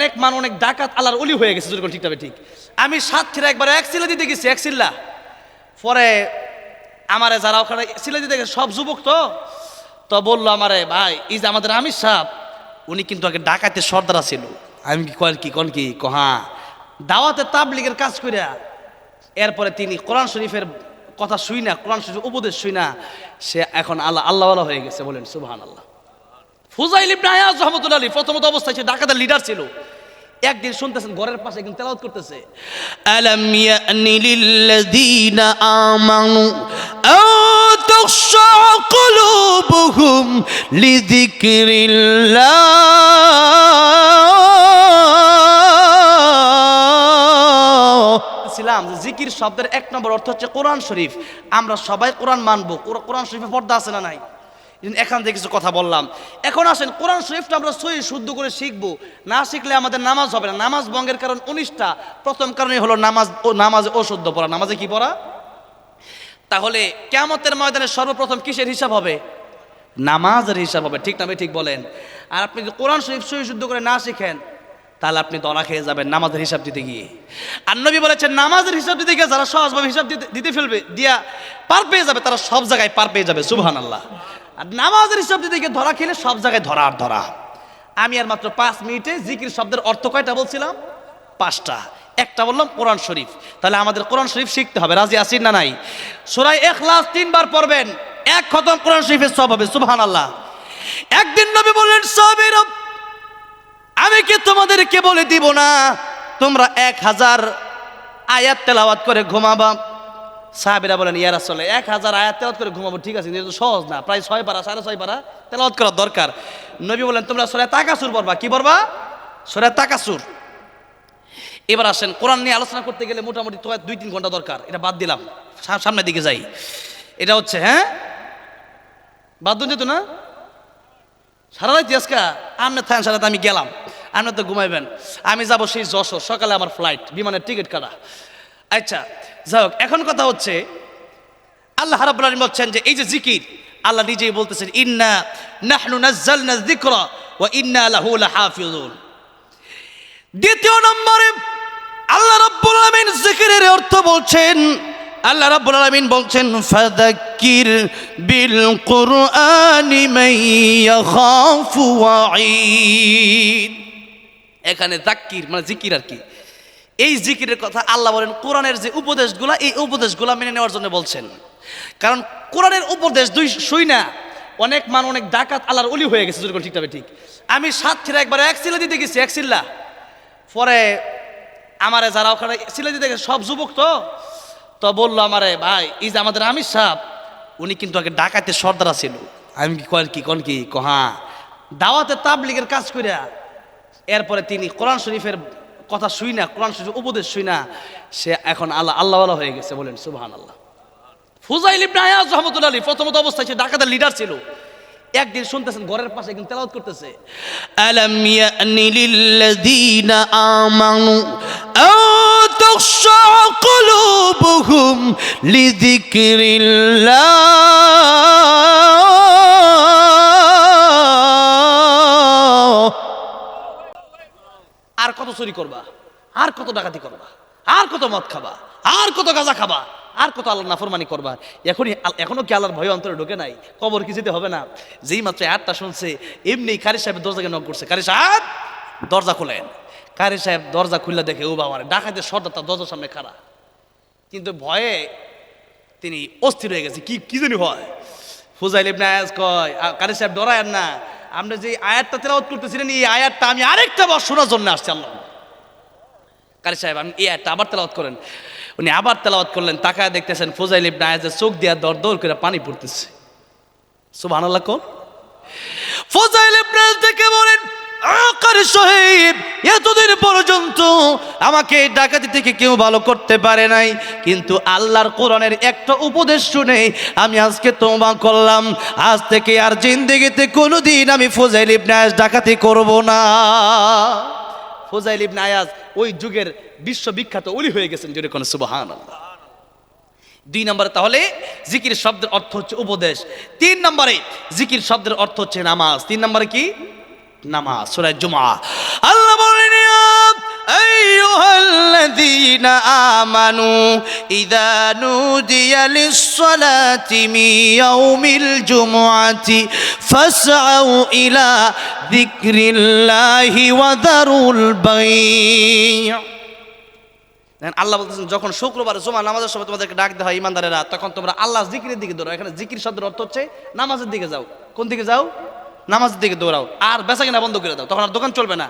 অনেক মান, অনেক ডাকাত আল্লাহর অলি হয়ে গেছে যেরকম ঠিক তবে ঠিক। আমি সাতক্ষীরা একবার এক সিলা দিতে গেছি, এক সিল্লা পরে আমারে যারা ওখানে সিলা দিতে গেছে, সব যুবক তো তো বলল আমারে, ভাই, এই যে আমাদের আমির সাহেব, উনি কিন্তু আগে ডাকাতে সর্দারা ছিল আমি কি কন কি কন কি, কহা দাওয়াতে তাবলিগের কাজ করিয়া এরপরে তিনি কোরআন শরীফের কথা শুই না, কোরআন শরীফের উপদেশ শুই না, সে এখন আল্লাহ, আল্লাহওয়ালা হয়ে গেছে বলেন সুবহান আল্লাহ ফুজাইল ইবনে আয়াজ রহমতুল আলী প্রথমত অবস্থায় সে ডাকাতের লিডার ছিল। একদিন শুনতেছেন ঘরের পাশে একদিন তেলাওয়াত করতেছে। আলাম ইয়ানি লিল্লাযীনা আমানু তাখশা কুলুবুহুম লিযিকরিল্লাহ। ছিলাম যে জিকির শব্দের এক নম্বর অর্থ হচ্ছে কোরআন শরীফ। আমরা সবাই কোরআন মানবো। কোরআন শরীফে পর্দা আছে না নাই? এখান থেকে কিছু কথা বললাম। এখন আসেন, কোরআন শরীফটা আমরা সহি, শুদ্ধ করে শিখব। না শিখলে আমাদের নামাজ হবে না। নামাজ ভঙ্গের কারণ উনিশটা। প্রথম কারণই হলো নামাজ, ও নামাজে অশুদ্ধ পড়া। নামাজে কি পড়া? তাহলে কেমতের ময়দানে সর্বপ্রথম কিসের হিসাব হবে? নামাজের হিসাব হবে। ঠিক না ঠিক বলেন। আর আপনি যদি কোরআন শরীফ সহি, শুদ্ধ করে না শিখেন, তাহলে আপনি দলা খেয়ে যাবেন নামাজের হিসাব দিতে গিয়ে। আর নবী বলেছেন, নামাজের হিসাব দিতে গিয়ে যারা সহজভাবে হিসাব দিতে দিতে ফেলবে, দিয়া পার পেয়ে যাবে, তারা সব জায়গায় পার পেয়ে যাবে। সুবহান আল্লাহ আর নামাজের দিতে গিয়ে ধরা খেলে সব জায়গায় ধরা আর ধরা। আমি আর মাত্র পাঁচ মিনিটে জিকির শব্দের অর্থ কয়টা বলছিলাম? পাঁচটা। একটা বললাম কোরআন শরীফ। তাহলে আমাদের কোরআন শরীফ শিখতে হবে। রাজি আসিন না নাই? সুরাই এখলাস তিনবার পড়বেন। এক খতম কোরআন শরীফের সব হবে। সুবহান আল্লাহ একদিন নবী বললেন সবের আমি কি তোমাদেরকে বলে দিব না? তোমরা এক হাজার আয়াত তেলাওয়াত করে ঘুমাবা। সাহাবিরা বলেন ইয়ার আসলে এক হাজার আয়াত তেলত করে ঘুমাবো, ঠিক আছে কিন্তু সহজ না, প্রায় ছয় পারা, সাড়ে ছয় পারা তেলাওয়াত করা দরকার। নবী বলেন, তোমরা সরে তাকাসুর পড়বা। কি পড়বা? সরে তাকাসুর। এবার আসেন, কোরআন নিয়ে আলোচনা করতে গেলে মোটামুটি দুই তিন ঘণ্টা দরকার, এটা বাদ দিলাম। সামনের দিকে যাই। এটা হচ্ছে হ্যাঁ? বাদ যেত না? সারা রাত আজকা আপনি থাকেন, সারা আমি গেলাম। আপনি তো ঘুমাইবেন। আমি যাব সেই যশোর, সকালে আমার ফ্লাইট বিমানের টিকিট কাটা। আচ্ছা যাই হোক, এখন কথা হচ্ছে, আল্লাহ রাব্বুল আলামিন বলছেন যে এই যে জিকির, আল্লাহ নিজেই বলতেছেন, ইন্না নাহনু নাজ্জালনা যিকরা ওয়া ইন্না লাহু লাহাফিজুন। দ্বিতীয় নম্বরে, আল্লাহ রাব্বুল আলামিন জিকিরের অর্থ বলছেন, আল্লাহ রাব্বুল আলামিন বলছেন, ফাযাক্কির বিল কুরআনি মান ইয়াখাফু ওয়াঈদ এখানে জাক্কির মানে জিকির আর কি। এই জিকিরের কথা আল্লাহ বলেন, কোরআনের যে উপদেশগুলা, এই উপদেশগুলা মেনে নেওয়ার জন্য বলছেন। কারণ কোরআনের উপদেশ দুই শুই না, অনেক মান, অনেক ডাকাত আল্লাহর অলি হয়ে গেছে যেরকম ঠিক ঠিক। আমি সাতক্ষীরা একবার এক সিলা দিতে গেছি, এক সিল্লা। পরে আমারে যারা ওখানে সিলা দিতে গেছে, সব যুবক তো তো বলল আমারে, ভাই, এই যে আমাদের আমির সাহেব, উনি কিন্তু আগে ডাকাতে সর্দারা ছিল আমি কি, কন কি কন কি, কহা, দাওয়াতে তাবলিগের কাজ করিয়া এরপরে তিনি কোরআন শরীফের কথা শুই না, কোরআন শরীফ উপদেশ শুই না, সে এখন আল্লাহ আল্লাহ আল্লাহ হয়ে গেছে, বলেন সুবাহান আল্লাহ ফুজাইল ইবনে আয়াজ রহমতুল্লাহ আলী প্রথমত অবস্থায় সে ডাকাতের লিডার ছিল। একদিন শুনতেছেন ঘরের পাশে একদিন তেলাওয়াত করতেছে, আলাম ইয়ানি লিল্লাযীনা আমানু তাখশা কুলুবুহুম লিযিকরিল্লাহ। আর কত চুরি করবা? আর কত ডাকাতি করবা? আর কত মদ খাবা? আর কত গাঁজা খাবা? আর কত আল্লাহ নাফরমানি করবা? এখনই এখনও কি আল্লাহর ভয় অন্তরে ঢোকে নাই? কবর কি যেতে হবে না? যেই মাত্র আটটা শুনছে, এমনি কারি সাহেবের দরজাকে নক করছে। কারি সাহেব, দরজা খোলেন। কারি সাহেব দরজা খুললে দেখে, ও বাবা ডাকাতের সর্দার তার দরজার সামনে খাড়া। কিন্তু ভয়ে তিনি অস্থির হয়ে গেছে। কি কি জানি হয়? ফুজাইল ইবনে আয়াজ কয় কারি সাহেব ডরায়েন না। আপনি যে আয়াতটা তেলাওত করতেছিলেন এই আয়াতটা আমি আরেকটা বার শোনার জন্য আসছি, আল্লাহ। কারি সাহেব, আপনি এই আয়াতটা আবার তেলাওত করেন। উনি আবার তেলাওয়াত করলেন, তাকায় দেখতেছেন ফোজাইল ইবনে আয়াজের চোখ দিয়া দর দর করে পানি পড়তেছে। সুবহানাল্লাহ কোন? ফোজাইল ইবনে থেকে বলেন আকার সাহেব, এতদিন পর্যন্ত আমাকে ডাকাতি থেকে কেউ ভালো করতে পারে নাই। কিন্তু আল্লাহর কোরআনের একটা উপদেশ শুনে আমি আজকে তোমা করলাম। আজ থেকে আর জিন্দেগিতে কোনোদিন আমি ফজাইল ইবনে ডাকাতি করব না। ফুজাইল ইবনে ওই যুগের বিশ্ববিখ্যাত ওলি হয়ে গেছেন যদি কোনো, সুবহানাল্লাহ। দুই নম্বরে তাহলে জিকির শব্দের অর্থ হচ্ছে উপদেশ। তিন নম্বরে জিকির শব্দের অর্থ হচ্ছে নামাজ। তিন নম্বরে কি? নামাজ সুরায় জুমা আল্লাহ বলেন আল্লাযীনা আমানু ইযা নুদিয়া লিস-সালাতি মিন ইয়াউমিল জুমআতি ফাসআউ ইলা যিকরিল্লাহি ওয়া দারুল বাই' দেখেন, আল্লাহ বলতেছেন, যখন শুক্রবার জমা নামাজের সময় তোমাদেরকে ডাক দেওয়া হয় ইমানদারেরা, তখন তোমরা আল্লাহ জিকিরের দিকে ধরো এখানে জিকির শব্দের অর্থ হচ্ছে নামাজের দিকে যাও। কোন দিকে যাও? নামাজের দিকে দৌড়াও, আর বেচা কিনা বন্ধ করে দাও, তখন আর দোকান চলবে না।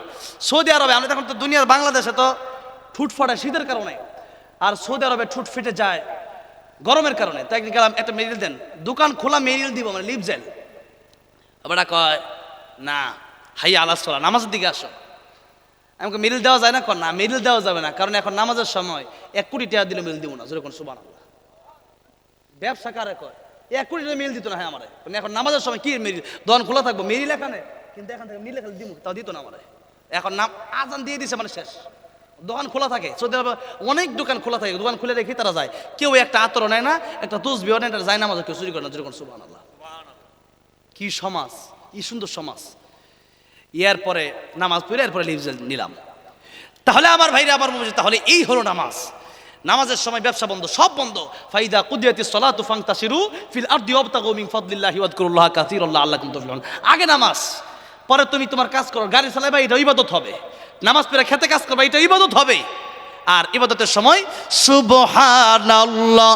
সৌদি আরবে আমরা তখন তো দুনিয়ার বাংলাদেশে তো ঠুট শীতের কারণে, আর সৌদি আরবে ঠুট ফেটে যায় গরমের কারণে। তাই একদিন গেলাম, একটা মেরিল দেন, দোকান খোলা মেরিল দিব মানে লিপ জেল আবার কয়, না, হাই আলাস চলা নামাজের দিকে আসো। আমাকে মিল দেওয়া যায় না? কর না মিল দেওয়া যাবে না, কারণ এখন নামাজের সময় এক কোটি টাকা দিলে মিল দিব না। যেরকম সুবান ব্যবসা কারে কয়? এক কোটি টাকা মিল দিত না হ্যাঁ আমার। এখন নামাজের সময় কি মিল দোকান খোলা থাকব মিল এখানে কিন্তু এখন থেকে মিল এখানে দিব তাও দিত না আমার। এখন নাম আজান দিয়ে দিছে মানে শেষ। দোকান খোলা থাকে, সৌদি আরবে অনেক দোকান খোলা থাকে, দোকান খুলে রেখে তারা যায়। কেউ একটা আতর নেয় না, একটা তুসবিও নেয়, একটা যায় নামাজ, কেউ চুরি করে না, যেরকম সুবান আল্লাহ কি সমাজ, কি সুন্দর সমাজ। ইয়ার পরে নামাজ পড়ে, এরপরে লিভজেল নিলাম। তাহলে আমার ভাইরা আমার মনে তাহলে এই হলো নামাজ। নামাজের সময় ব্যবসা বন্ধ, সব বন্ধ। ফাইদা কুদিয়াতি সলাতু ফাংতাসিরু ফিল আরদি ওয়াবতাগু মিন ফাদলিল্লাহি ওয়াদকুরুল্লাহ কাসীরাল্লাহ আল্লাকুম তুফলিহুন আগে নামাজ, পরে তুমি তোমার কাজ করো। গাড়ি চালাবা এটা ইবাদত হবে। নামাজ পড়ে খেতে কাজ করবা, এটা ইবাদত হবে। আর ইবাদতের সময় সুবহানাল্লাহ,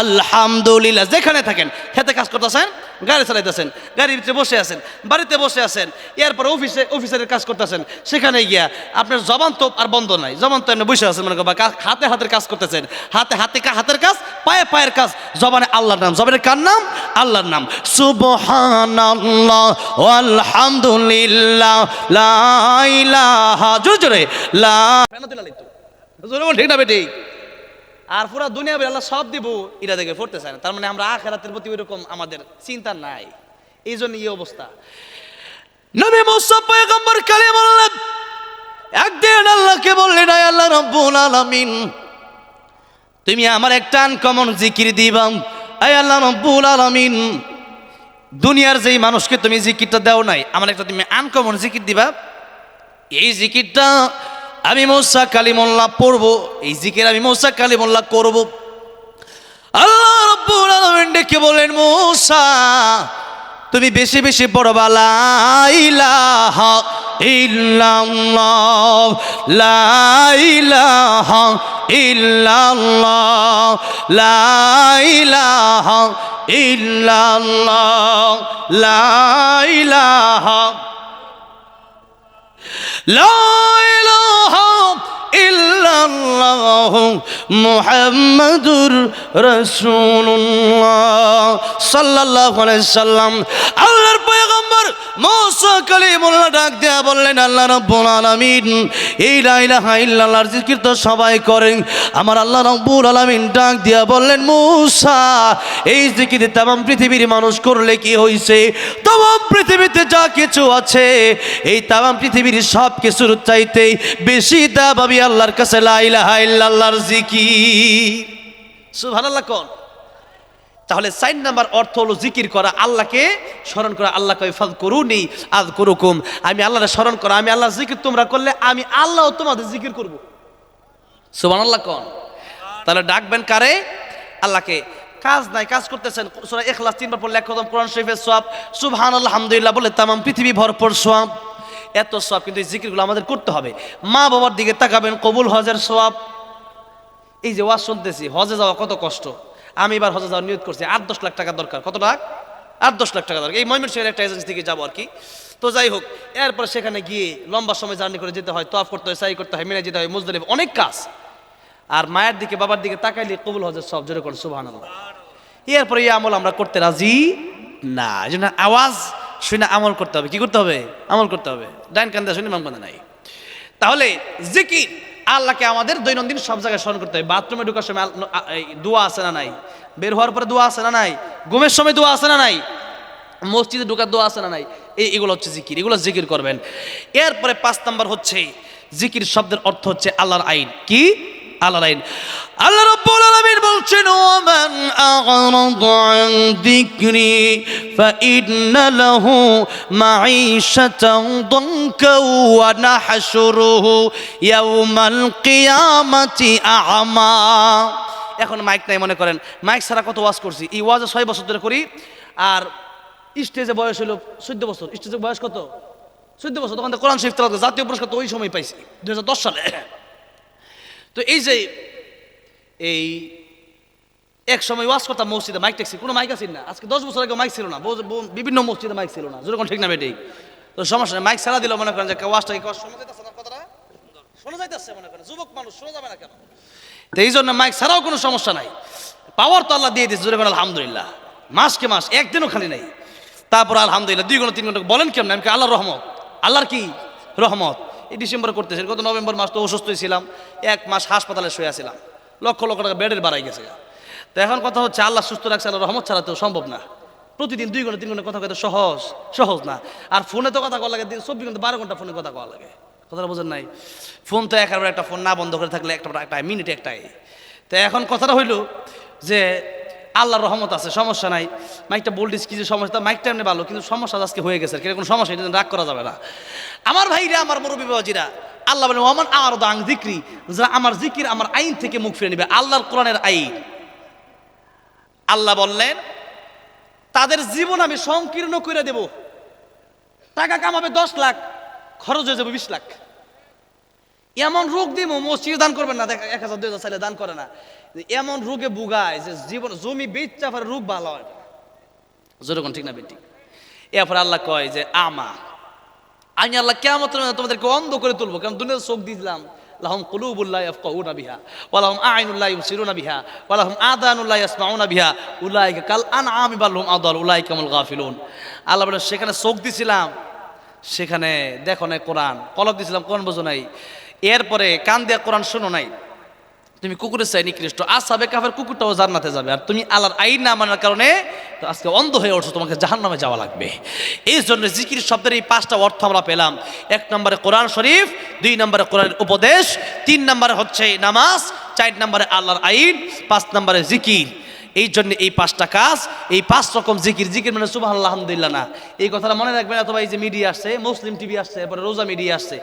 আলহামদুলিল্লাহ, যেখানে থাকেন, খেতে কাজ করতেছেন গাড়ি চালাইতেছেন, গাড়ির ভিতরে বসে আছেন, বাড়িতে বসে আছেন, এরপর অফিসে অফিসারের কাজ করতেছেন, সেখানে গিয়া আপনার জবান তো আর বন্ধ নাই, জবান তো এমনি বসে আছেন মনে করবা হাতে হাতের কাজ করতেছেন, হাতে হাতে হাতের কাজ, পায়ে পায়ের কাজ, জবানে আল্লাহর নাম জবানের কার নাম? আল্লাহর নাম। সুবহানাল্লাহ আলহামদুলিল্লাহ লা ইলাহা, জোরে জোরে, লা ঠিক না বেটি? আর পুরা দুনিয়া আল্লাহ সব দিব, এটা দেখে পড়তে চায় না। তার মানে আমরা আখেরাতের প্রতি ওইরকম আমাদের চিন্তা নাই। এই জন্য এই অবস্থা। নবী মুসা পয়গম্বর কালিমুল্লাহ একদিন আল্লাহকে বললেন, আয় আল্লাহ রব্বুল আলামিন, তুমি আমার একটা আনকমন জিকির দিবা। আয় আল্লাহ রব্বুল আলামিন, দুনিয়ার যেই মানুষকে তুমি জিকিরটা দাও নাই, আমার একটা তুমি আনকমন জিকির দিবা। এই জিকিরটা আমি মৌসা কালিমুল্লাহ পড়ব, এই জিকির আমি মৌসা কালিমুল্লাহ করব। আল্লাহ রব্বুল আলামিন ডেকে বলেন, মৌসা, তুমি বেশি বেশি পড়বা, লা ইলাহা ইল্লাল্লাহ, লা ইলাহা লা লা মোহাম্মদুর রসুল্লাহ সাল্লাহ সাল্লাম। আল্লাহর পয়গম কালিমুল্লাহ ডাক দেয়া বললেন, আল্লাহ রাব্বুল আলামিন, এই লা ইলাহা ইল্লাল্লাহর জিকির সবাই করেন। আমার আল্লাহ রাব্বুল আলামিন ডাক দিয়া বললেন, মুসা, এই জিকির তাম পৃথিবীর মানুষ করলে কি হইছে? তাম পৃথিবীতে যা কিছু আছে, এই তাম পৃথিবীর সব কিছুর চাইতে বেশি দাম আমি আল্লাহর কাছে লা ইলাহা ইল্লাল্লাহর জিকির। সুবহানাল্লাহ কোন। তাহলে সাইন নাম্বার অর্থ হলো জিকির করা, আল্লাহকে স্মরণ করা। আল্লাহ কয় ফাদ করুনি আদ করুকুম আমি আল্লাহরে স্মরণ করা, আমি আল্লাহ জিকির তোমরা করলে আমি আল্লাহ তোমাদের জিকির করব। করব সুবহানাল্লাহ কোন? তাহলে ডাকবেন কারে? আল্লাহকে। কাজ নাই, কাজ করতেছেন। সূরা ইখলাস তিনবার পড়লে এক কদম কোরআন শরীফের সওয়াব। সুবহানাল্লাহ, আলহামদুলিল্লাহ, বলে তাম পৃথিবী ভরপুর সওয়াব। এত সব কিন্তু এই জিকিরগুলো আমাদের করতে হবে। মা বাবার দিকে তাকাবেন, কবুল হজের সওয়াব। এই যে ওয়াজ শুনতেছি, হজে যাওয়া কত কষ্ট। আমি এবার হজে যাওয়ার নিয়োগ করছি, আট দশ লাখ টাকা দরকার। কত লাখ? আট দশ লাখ টাকা দরকার। এই ময়মনসিংহের একটা এজেন্সি থেকে যাব আর কি। তো যাই হোক, এরপর সেখানে গিয়ে লম্বা সময় জার্নি করে যেতে হয় তফ করতে হয়, সাই করতে হয় মেনে যেতে হয়, মুজদলিফ, অনেক কাজ। আর মায়ের দিকে, বাবার দিকে তাকাইলে কবুল হজের সব, জোরে করে সুবাহ এরপরে এই আমল আমরা করতে রাজি? না, এই জন্য আওয়াজ শুনে আমল করতে হবে। কি করতে হবে? আমল করতে হবে। ডাইন কান্দা শুনে মাম কান্দা নাই। তাহলে জিকির আল্লাহকে আমাদের দৈনন্দিন সব জায়গায় স্মরণ করতে হবে বাথরুমে ঢুকার সময় দোয়া আছে না নাই? বের হওয়ার পরে দোয়া আছে না নাই? ঘুমের সময় দোয়া আছে না নাই? মসজিদে ঢুকার দোয়া আছে না নাই? এই এগুলো হচ্ছে জিকির। এগুলো জিকির করবেন। এরপরে পাঁচ নাম্বার হচ্ছে, জিকির শব্দের অর্থ হচ্ছে আল্লাহর আইন। কি? আল্লাহ আইন আল্লাহ রাব্বুল আলামিন বলছেন ওমান আ'রাদা আন যিকরি ফাইন্না লাহু মাঈশাতান দানকা ওয়া নাহশুরুহু ইয়াওমাল কিয়ামাতি আ'মা। এখন মাইক নাই মনে করেন। মাইক ছাড়া কত ওয়াজ করছি? এই ওয়াজ ছয় বছর ধরে করি, আর স্টেজে বয়স হলো চোদ্দ বছর। স্টেজে বয়স কত? চোদ্দ বছর। তখন কোরআন শরীফ জাতীয় পুরস্কার তো ওই সময় পাইছি, দুই হাজার দশ সালে। তো এই যে এই এক সময় ওয়াজ করতাম মসজিদে মাইক ট্যাক্সি কোনো মাইক আছে না। আজকে দশ বছর আগে মাইক ছিল না। বিভিন্ন মসজিদে মাইক ছিল না। যেরকম ঠিক না বেটি তো সমস্যা নেই মাইক ছাড়া দিল মনে করেন যে ওয়াজটা কি শোনা যাইতেছে না, কথাটা? শোনা যাইতেছে মনে করেন। যুবক মানুষ, শোনা যাবে না কেন? তো এই জন্য মাইক ছাড়াও কোনো সমস্যা নাই। পাওয়ার তো আল্লাহ দিয়ে জোরে বলেন, আলহামদুলিল্লাহ। মাসকে মাস, একদিনও খালি নাই। তারপর আলহামদুলিল্লাহ, দুই ঘণ্টা, তিন ঘণ্টা, বলেন কেমন? আমি আল্লাহর রহমত। আল্লাহর কি? রহমত। এই ডিসেম্বর করতেছি গত নভেম্বর মাস তো অসুস্থই ছিলাম, এক মাস হাসপাতালে শুয়ে আছিলাম লক্ষ লক্ষ টাকা বেডের বাড়াই গেছে। তো এখন কথা হচ্ছে, আল্লাহ সুস্থ রাখছে আল্লাহ রহমত ছাড়া তো সম্ভব না। প্রতিদিন দুই ঘণ্টা, তিন ঘণ্টা কথা কইতে সহজ সহজ না। আর ফোনে তো কথা কওয়া লাগে চব্বিশ ঘণ্টা, বারো ঘণ্টা ফোনে কথা কওয়া লাগে। কথাটা বোঝেন নাই? ফোন তো একেবারে একটা ফোন না বন্ধ করে থাকলে একটা একটা, মিনিট একটাই। তো এখন কথাটা হইল যে আল্লাহর রহমত আছে, সমস্যা নাই। মাইকটা বলটিস কিছু সমস্যা? মাইকটা এমনি ভালো, কিন্তু সমস্যা আজকে হয়ে গেছে কিন্তু কোনো সমস্যা এটা রাগ করা যাবে না। আমার ভাইরা, আমার মুরব্বী বাবাজিরা আল্লাহ বলেন, ওমান আমার দাং জিক্রি যারা আমার জিকির আমার আইন থেকে মুখ ফিরে নেবে, আল্লাহর কোরআনের আইন। আল্লাহ বললেন, তাদের জীবন আমি সংকীর্ণ করে দেব। টাকা কামাবে দশ লাখ, খরচ হয়ে যাবে বিশ লাখ। এমন রোগ দিব, মসজিদে দান করবেন না। দেখা, এক হাজার, দুই হাজার দান করে না। এমন রোগে বুগায় যে জীবন, জমি বেচা পরে, রোগ ভালো হয়। যেরকম ঠিক না বেটি এরপর আল্লাহ কয় যে, আমা, আমি আল্লাহ কেমন তোমাদেরকে অন্ধ করে তুলবো, কারণ দুনিয়ার চোখ দিয়েছিলাম। লাহম কুলুবুল্লাহ ইয়াফকাহুনা বিহা ওয়ালাহুম আইনুল্লাহ ইউবসিরুনা বিহা ওয়ালাহুম আদানুল্লাহ ইয়াসমাউনা বিহা। উলাইকা কাল আনআমি বালহুম আদাল, উলাইকা কামুল গাফিলুন। আল্লাহ বলেন সেখানে চোখ দিছিলাম, সেখানে দেখো নাই কোরআন। কলব দিছিলাম, কোরআন বোঝো নাই। এরপরে কান দিয়া কোরআন শোনো নাই, তুমি কুকুরের চাই নিকৃষ্ট। আসাবে কাফের কুকুরটাও জান্নাতে যাবে। আর তুমি আল্লাহর আইন না মানার কারণে তো আজকে অন্ধ হয়ে উঠছো, তোমাকে জাহান্নামে যাওয়া লাগবে। এই জন্য জিকির শব্দের এই পাঁচটা অর্থ আমরা পেলাম। এক নম্বরে কোরআন শরীফ, দুই নম্বরে কোরআনের উপদেশ, তিন নম্বরে হচ্ছে নামাজ, চার নম্বরে আল্লাহর আইন, পাঁচ নম্বরে জিকির। এই জন্য এই পাঁচটা কাজ, এই পাঁচ রকম জিকির। জিকির মানে সুবাহ আলহামদুলিল্লাহ না। এই কথাটা মনে রাখবেন, অথবা এই যে মিডিয়া আসছে, মুসলিম টিভি আসছে, এরপরে রোজা মিডিয়া আসছে।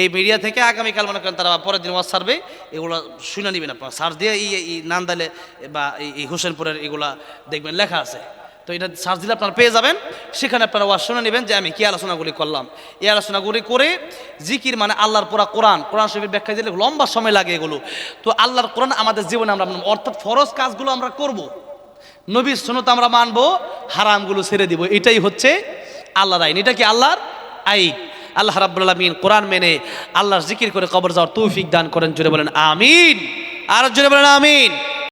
এই মিডিয়া থেকে আগামীকাল মনে করেন তারা পরের দিন ওয়াজ সারবে, এগুলো শুনে নেবেন আপনারা। সার দিয়ে এই নান্দালে বা এই হোসেনপুরের এগুলা দেখবেন, লেখা আছে। তো এটা সার্চ দিলে আপনারা পেয়ে যাবেন। সেখানে আপনারা ওয়াজ শুনে নেবেন যে আমি কি আলোচনাগুলি করলাম। এই আলোচনাগুলি করে জিকির মানে আল্লাহর পুরা কোরআন কোরআন শরীফের ব্যাখ্যা দিলে লম্বা সময় লাগে এগুলো। তো আল্লাহর কোরআন আমাদের জীবনে আমরা অর্থাৎ ফরজ কাজগুলো আমরা করব। নবীর সুনত আমরা মানব, হারামগুলো ছেড়ে দিব। এটাই হচ্ছে আল্লাহর আইন। এটা কি আল্লাহর আইন? আল্লাহ আলামিন কোরআন মেনে আল্লাহর জিকির করে কবর যাওয়ার তৌফিক দান করেন। জোরে বলেন, আমিন। আর জোরে বলেন, আমিন।